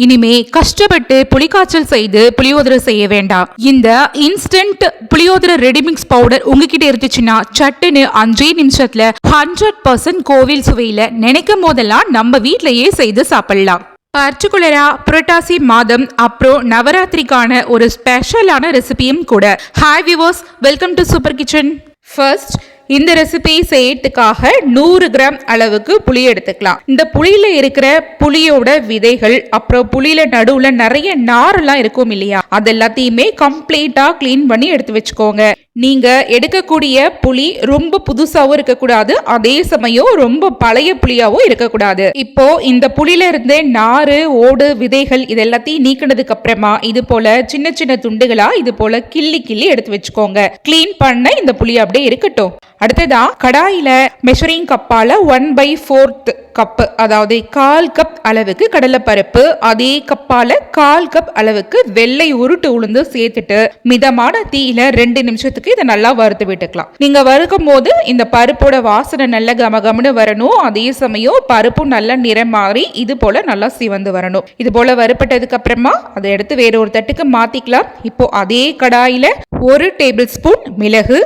இனிமே கஷ்டப்பட்டு புளிக்காய்ச்சல் செய்து புளியோதரை செய்ய வேண்டாம். இந்த இன்ஸ்டன்ட் புளியோதரை ரெடிமிக்ஸ் பவுடர் உங்ககிட்ட இருந்துச்சுன்னா சட்டுன்னு அஞ்சே நிமிஷத்துல ஹண்ட்ரட் பர்சன்ட் கோவில் சுவையில நினைக்கும் போதெல்லாம் நம்ம வீட்லயே செய்து சாப்பிடலாம். பர்டிகுலரா புரட்டாசி மாதம் அப்புறம் நவராத்திரிக்கான ஒரு ஸ்பெஷலான ரெசிபியும் கூட. Hi விவோஸ் welcome to super kitchen first இந்த ரெசிபி செய்யறதுக்காக நூறு கிராம் அளவுக்கு புளி எடுத்துக்கலாம். இந்த புளியில இருக்கிற புளியோட விதைகள் அப்புறம் புளியில நடுவுல நிறைய நாரெல்லாம் இருக்கும் இல்லையா? அது எல்லாத்தையுமே கம்ப்ளீட்டா கிளீன் பண்ணி எடுத்து வச்சுக்கோங்க. நீங்கள் எடுக்கக்கூடிய புளி ரொம்ப புதுசாகவும் இருக்கக்கூடாது. அதே சமயம் ரொம்ப பழைய புளியாகவும் இருக்கக்கூடாது. இப்போ இந்த புளியிலேருந்தே நாறு ஓடு விதைகள் இது எல்லாத்தையும் நீக்கினதுக்கு அப்புறமா இது போல சின்ன சின்ன துண்டுகளா இது போல கிள்ளி கிள்ளி எடுத்து வச்சுக்கோங்க. க்ளீன் பண்ண இந்த புளி அப்படியே இருக்கட்டும். அடுத்ததா கடாயில மெஷரிங் கப்பால ஒன் பை ஃபோர்த் கப்பு அதாவது கால் கப் அளவுக்கு கடலைப்பருப்பு அதே கப்பால கால் கப் அளவுக்கு வெள்ளை உருட்டு உளுந்து சேர்த்துட்டு மிதமான தீயில ரெண்டு நிமிஷத்துக்கு இதை நல்லா வறுத்து விட்டுக்கலாம். நீங்க வறுக்கும் போது இந்த பருப்போட வாசனை நல்ல கமகம்னு வரணும். அதே சமயம் பருப்பும் நல்ல நிறம் மாறி இது போல நல்லா சிவந்து வரணும். இது போல வறுப்பட்டதுக்கு அப்புறமா அதை எடுத்து வேற ஒரு தட்டுக்கு மாத்திக்கலாம். இப்போ அதே கடாயில ஒரு டேபிள் ஸ்பூன் மிளகு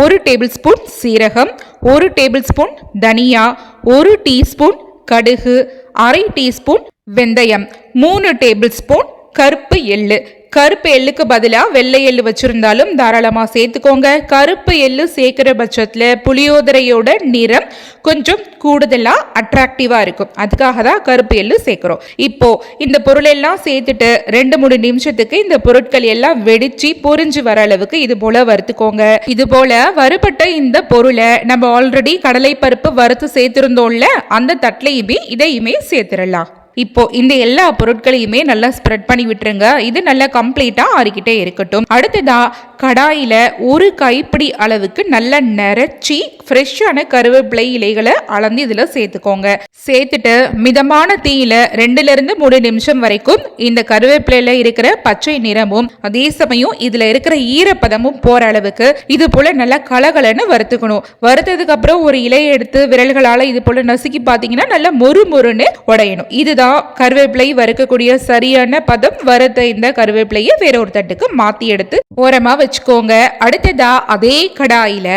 ஒரு டேபிள் ஸ்பூன் சீரகம் ஒரு டேபிள் ஸ்பூன் தனியா ஒரு டீஸ்பூன் கடுகு அரை டீஸ்பூன் வெந்தயம் மூணு டேபிள் ஸ்பூன் கருப்பு எள்ளு. கருப்பு எள்ளுக்கு பதிலாக வெள்ளை எள்ளு வச்சுருந்தாலும் தாராளமாக சேர்த்துக்கோங்க. கருப்பு எள்ளு சேர்க்குற பட்சத்தில் புளியோதரையோட நிறம் கொஞ்சம் கூடுதலாக அட்ராக்டிவாக இருக்கும். அதுக்காக தான் கருப்பு எள்ளு சேர்க்குறோம். இப்போ இந்த பொருளெல்லாம் சேர்த்துட்டு ரெண்டு மூணு நிமிஷத்துக்கு இந்த பொருட்கள் எல்லாம் வெடித்து பொறிஞ்சு வர அளவுக்கு இது போல் வறுத்துக்கோங்க. இது போல் வறுபட்ட இந்த பொருளை நம்ம ஆல்ரெடி கடலைப்பருப்பு வறுத்து சேர்த்துருந்தோம்ல அந்த தட்டிலையுமே இதையுமே சேர்த்துடலாம். இப்போ இந்த எல்லா பொருட்களையுமே நல்லா ஸ்ப்ரெட் பண்ணி விட்டுருங்க. இது நல்லா கம்ப்ளீட்டாக ஆறிக்கிட்டே இருக்கட்டும். அடுத்ததா கடாயில் ஒரு கைப்பிடி அளவுக்கு நல்லா நிறச்சி ஃப்ரெஷ்ஷான கருவேப்பிலை இலைகளை அளந்து இதில் சேர்த்துக்கோங்க. சேர்த்துட்டு மிதமான தீயில ரெண்டுலேருந்து மூணு நிமிஷம் வரைக்கும் இந்த கருவேப்பிலையில் இருக்கிற பச்சை நிறமும் அதே சமயம் இதில் இருக்கிற ஈரப்பதமும் போகிற அளவுக்கு இது போல் நல்லா கலகலன்னு வறுத்துக்கணும். வறுத்ததுக்கு அப்புறம் ஒரு இலையை எடுத்து விரல்களால் இது போல் நசுக்கி பார்த்தீங்கன்னா நல்லா மொறு மொறுன்னு உடையணும். இதுதான் கருவேப்பிலை வறுக்கக்கூடிய சரியான பதம் வறுத்த இந்த கருவேப்பிலையை வேற ஒரு தட்டுக்கு மாத்தி எடுத்து ஓரமா வச்சுக்கோங்க. அடுத்ததா அதே கடாயில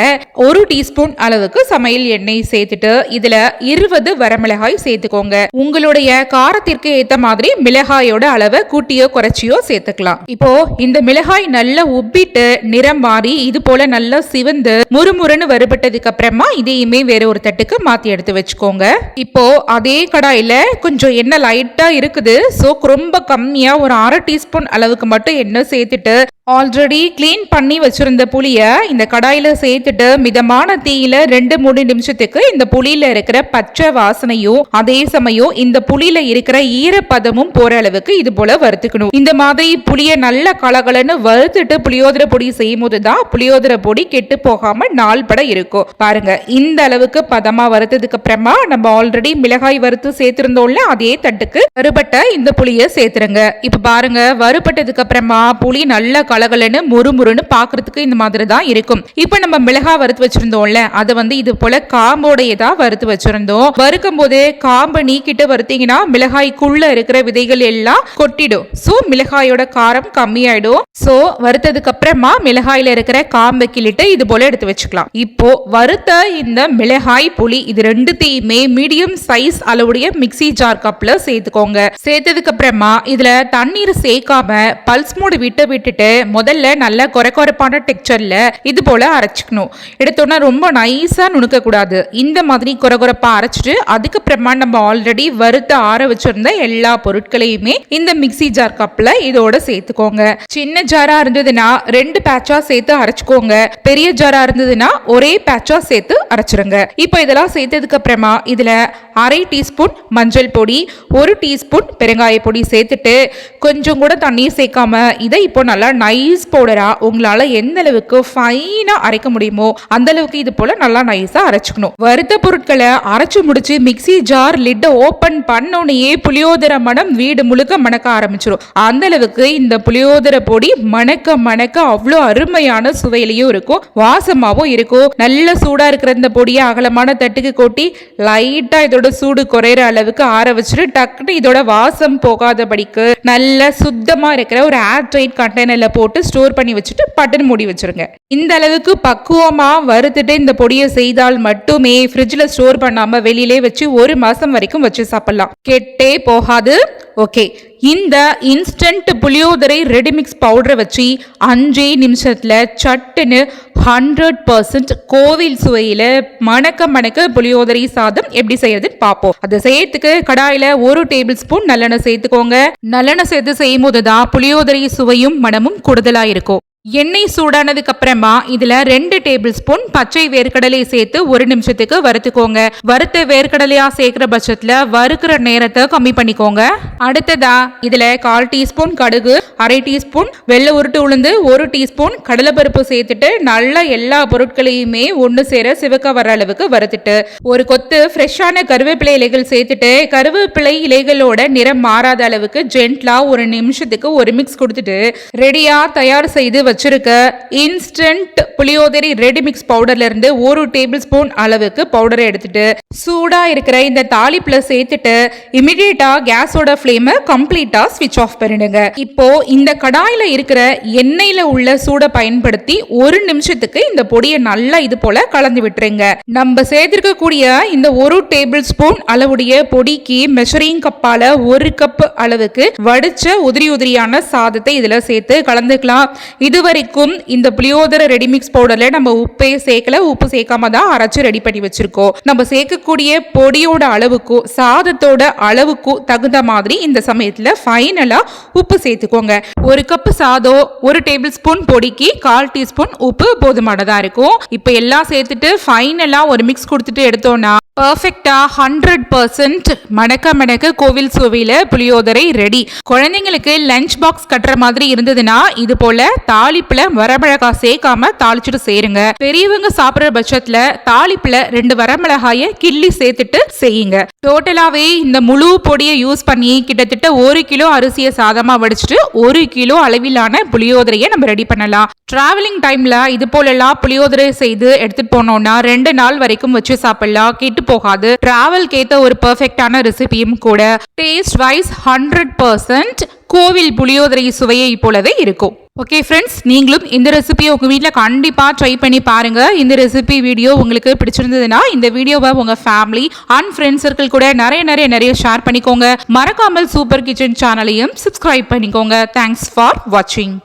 ஒரு டீஸ்பூன் அளவுக்கு சமையல் எண்ணெய் சேர்த்துட்டு இதுல இருபது வரமிளகாய் சேர்த்துக்கோங்க. உங்களுடைய காரத்திற்கு ஏத்த மாதிரி மிளகாயோட அளவை கூட்டியோ குறைச்சியோ சேர்த்துக்கலாம். இப்போ இந்த மிளகாய் நல்லா உப்பிட்டு நிறம் மாறி இது போல நல்லா சிவந்து முறுமுறுன்னு வறுபட்டதுக்கு அப்புறமா இதையுமே வேற ஒரு தட்டுக்கு மாத்தி எடுத்து வச்சுக்கோங்க. இப்போ அதே கடாயில கொஞ்சம் எண்ணெய் லைட்டாக இருக்குது. ஸோ ரொம்ப கம்மியா ஒரு அரை டீஸ்பூன் அளவுக்கு மட்டும் எண்ணெய் சேர்த்துட்டு ஆல்ரெடி க்ளீன் பண்ணி வச்சிருந்த புளியை இந்த கடாயில் சேர்த்துட்டு மிதமான தீயில ரெண்டு மூணு நிமிஷத்துக்கு இந்த புளியில இருக்கிற பச்சை வாசனையும் அதே சமயம் இந்த புளியில இருக்கிற ஈரப்பதமும் போற அளவுக்கு இது போல வறுத்துக்கணும். இந்த மாதிரி புளியை நல்ல கலகலன்னு வறுத்துட்டு புளியோதரை பொடி செய்யும் போது தான் புளியோதரை பொடி கெட்டு போகாம நாள் பட இருக்கும். பாருங்க இந்த அளவுக்கு பதமா வறுத்ததுக்கு அப்புறமா நம்ம ஆல்ரெடி மிளகாய் வறுத்து சேர்த்திருந்தோம்ல அதே தட்டுக்கு வறுபட்ட இந்த புளியை சேர்த்துருங்க. இப்ப பாருங்க வறுபட்டதுக்கு அப்புறமா புளி நல்ல கலகலன்னு முறுமுறுன்னு பாக்குறதுக்கு இந்த மாதிரி தான் இருக்கும். இப்போ நம்ம மிளகாய் வறுத்து வச்சிருந்தோம்ல அதை வந்து இது போல காம்போடையதா வறுத்து வச்சிருந்தோம். வறுக்கும் போது காம்பை நீக்கிட்டு வறுத்தீங்கன்னா மிளகாய்க்குள்ள இருக்கிற விதைகள் எல்லாம் கொட்டிடும். சோ மிளகாயோட காரம் கம்மியாயிடும். சோ வறுத்ததுக்கு அப்புறமா மிளகாயில இருக்கிற காம்பை கிள்ளிட்டு இது போல எடுத்து வச்சுக்கலாம். இப்போ வறுத்த இந்த மிளகாய் புளி இது ரெண்டுத்தையுமே மீடியம் சைஸ் அளவுடைய மிக்ஸி ஜார் கப்ல சேர்த்துக்கோங்க. சேர்த்ததுக்கு அப்புறமா இதுல தண்ணீர் சேர்க்காம பல்ஸ் மூடு விட்டு விட்டுட்டு முதல்ல நல்ல குறை குறைப்பான டெக்ஸ்சர்ல இது போல அரைச்சிக்கணும். எடுத்தோன்னா ரொம்ப நைஸா நுணுக்க கூடாது இந்த மாதிரி குறை குறைப்பா அரைச்சிட்டு அதுக்கப்புறமா நம்ம ஆல்ரெடி வறுத்து ஆற வச்சிருந்த எல்லா பொருட்களையுமே இந்த மிக்ஸி ஜார் கப்ல இதோட சேர்த்துக்கோங்க. சின்ன ஜாரா இருந்ததுன்னா ரெண்டு பேட்சா சேர்த்து அரைச்சுக்கோங்க. பெரிய ஜாரா இருந்ததுன்னா ஒரே பேட்சா சேர்த்து அரைச்சிருங்க. இப்போ இதெல்லாம் சேர்த்ததுக்கு அப்புறமா இதுல அரை டீஸ்பூன் மஞ்சள் பொடி ஒரு டீஸ்பூன் பெருங்காய பொடி சேர்த்துட்டு கொஞ்சம் கூட தண்ணி சேர்க்காம இதை இப்போ நல்லா நைஸ் பவுடராக உங்களால் எந்த அளவுக்கு ஃபைனாக அரைக்க முடியுமோ அந்த அளவுக்கு இது போல் நல்லா நைஸாக அரைச்சிக்கணும். வறுத்த பொருட்களை அரைச்சி முடிச்சு மிக்ஸி ஜார் லிட்டை ஓப்பன் பண்ணோடனே புளியோதரை மனம் வீடு முழுக்க மணக்க ஆரம்பிச்சிடும் அந்த அளவுக்கு இந்த புளியோதரை பொடி மணக்க மணக்க அவ்வளோ அருமையான சுவையிலையும் இருக்கும் வாசமாகவும் இருக்கும். நல்ல சூடாக இருக்கிற இந்த பொடியை அகலமான தட்டுக்கு கொட்டி லைட்டாக இதோட சூடு குறையிற அளவுக்கு ஆற வச்சுட்டு டக்குனு இதோட வாசம் போகாதபடிக்கு நல்ல சுத்தமாக இருக்கிற ஒரு ஏர் டைட் கண்டெய்னரில் போட்டு ஸ்டோர் பண்ணி வச்சுட்டு பட்டன் மூடி வச்சுருங்க. இந்த அளவுக்கு பக்குவமாக வறுத்துட்டு இந்த பொடியை செய்தால் மட்டுமே ஃப்ரிட்ஜில் ஸ்டோர் பண்ணாமல் வெளியிலே வச்சு ஒரு மாதம் வரைக்கும் வச்சு சாப்பிட்லாம். கெட்டே போகாது. ஓகே இந்த இன்ஸ்டன்ட் புளியோதரை ரெடிமிக்ஸ் பவுடரை வச்சு அஞ்சே நிமிஷத்தில் சட்டுன்னு ஹண்ட்ரட் பர்சன்ட் கோவில் சுவையில் மணக்க மணக்க புளியோதரை சாதம் எப்படி செய்யறதுன்னு பார்ப்போம். அதை செய்யறதுக்கு கடாயில் ஒரு டேபிள் ஸ்பூன் நல்லெண்ணெய் சேர்த்துக்கோங்க. நல்லெண்ணெய் சேர்த்து செய்யும் போது தான் புளியோதரை சுவையும் மனமும் கூடுதலாக இருக்கும். எண்ணெய் சூடானதுக்கு அப்புறமா இதுல ரெண்டு டேபிள் ஸ்பூன் பச்சை வேர்க்கடலை சேர்த்து ஒரு நிமிஷத்துக்கு வறுத்துக்கோங்க. வறுத்த வேர்க்கடலையா சேர்க்கிற பட்சத்துல வறுக்கிற நேரத்தை கம்மி பண்ணிக்கோங்க. அடுத்ததா இதுல கால் டீஸ்பூன் கடுகு அரை டீஸ்பூன் வெள்ளை உருட்டு உளுந்து ஒரு டீஸ்பூன் கடலைப்பருப்பு சேர்த்துட்டு நல்லா எல்லா பொருட்களையுமே ஒன்று சேர சிவக்க வர அளவுக்கு வறுத்துட்டு ஒரு கொத்து ஃப்ரெஷ்ஷான கருவேப்பிலை இலைகள் சேர்த்துட்டு கருவேப்பிலை இலைகளோட நிறம் மாறாத அளவுக்கு ஜென்ட்லா ஒரு நிமிஷத்துக்கு ஒரு மிக்ஸ் கொடுத்துட்டு ரெடியா தயார் செய்து வச்சுருக்க இன்ஸ்டன்ட் புளியோதரி ரெடி மிக்ஸ் பவுடர்ல இருந்து ஒரு டேபிள் ஸ்பூன் அளவுக்கு பவுடரை எடுத்துட்டு சூடாக இருக்கிற இந்த தாளிப்பில் சேர்த்துட்டு இமிடியேட்டா கேஸோட ஃப்ளேமை கம்ப்ளீட்டாக ஸ்விட்ச் ஆஃப் பண்ணிடுங்க. இப்போ இந்த கடாயில் இருக்கிற எண்ணெயில் உள்ள சூடை பயன்படுத்தி ஒரு நிமிஷத்துக்கு இந்த பொடியை நல்லா இது போல கலந்து விட்டுருங்க. நம்ம சேர்த்திருக்கக்கூடிய இந்த ஒரு டேபிள் ஸ்பூன் அளவுடைய பொடிக்கு மெஷரிங் கப்பால ஒரு கப் அளவுக்கு வடிச்ச உதிரி உதிரியான சாதத்தை இதில் சேர்த்து கலந்துக்கலாம். இது வரைக்கும் இந்த புளியோதர ரெடிமிக்ஸ் பவுடர்ல நம்ம உப்பே சேர்க்கல உப்பு சேர்க்காம தான் அரைச்சு ரெடி பண்ணி வச்சிருக்கோம். நம்ம சேர்க்கக்கூடிய பொடியோட அளவுக்கும் சாதத்தோட அளவுக்கும் தகுந்த மாதிரி இந்த சமயத்துல ஃபைனலா உப்பு சேர்த்துக்கோங்க. ஒரு கப் சாதம் ஒரு டேபிள் ஸ்பூன் பொடிக்கு கால் டீஸ்பூன் உப்பு போதுமானதா இருக்கும். இப்போ எல்லாம் சேர்த்துட்டு ஃபைனலா ஒரு மிக்ஸ் கொடுத்துட்டு எடுத்தோம்னா பர்ஃபெக்டா ஹண்ட்ரட் பர்சன்ட் மணக்க மணக்க கோவில் சுவையில புளியோதரை ரெடி குழந்தைங்களுக்கு லஞ்ச் பாக்ஸ் கட்டுற மாதிரி இருந்ததுன்னா இது போல தாளிப்புல வரமிளகா சேர்க்காம தாளிச்சுட்டு சேருங்க பெரியவங்க சாப்பிடுற பட்சத்துல தாளிப்புல ரெண்டு வரமிளகாய கிள்ளி சேர்த்துட்டு செய்யுங்க. டோட்டலாவே இந்த முழு பொடியை யூஸ் பண்ணி கிட்டத்தட்ட ஒரு கிலோ அரிசியை சாதமா வடிச்சிட்டு ஒரு கிலோ அளவிலான புளியோதரையை நம்ம ரெடி பண்ணலாம். டிராவலிங் டைம்ல இது போலெல்லாம் புளியோதரை செய்து எடுத்துட்டு போனோம்னா ரெண்டு நாள் வரைக்கும் வச்சு சாப்பிடலாம். கெட்டு போகாது. டிராவல்க்கு ஏற்ற ஒரு பெர்ஃபெக்டான ரெசிபியும் கூட. டேஸ்ட் வைஸ் ஹண்ட்ரட் பர்சன்ட் கோவில் புளியோதரை சுவையை போலவே இருக்கும். ஓகே ஃப்ரெண்ட்ஸ் நீங்களும் இந்த ரெசிபியை உங்கள் வீட்டில் கண்டிப்பாக ட்ரை பண்ணி பாருங்கள் இந்த ரெசிபி வீடியோ உங்களுக்கு பிடிச்சிருந்ததுன்னா இந்த வீடியோவை உங்கள் ஃபேமிலி அண்ட் ஃப்ரெண்ட்ஸ் சர்க்கிள் கூட நிறைய நிறைய நிறைய ஷேர் பண்ணிக்கோங்க. மறக்காமல் சூப்பர் கிச்சன் சேனலையும் சப்ஸ்கிரைப் பண்ணிக்கோங்க. தேங்க்ஸ் ஃபார் வாட்சிங்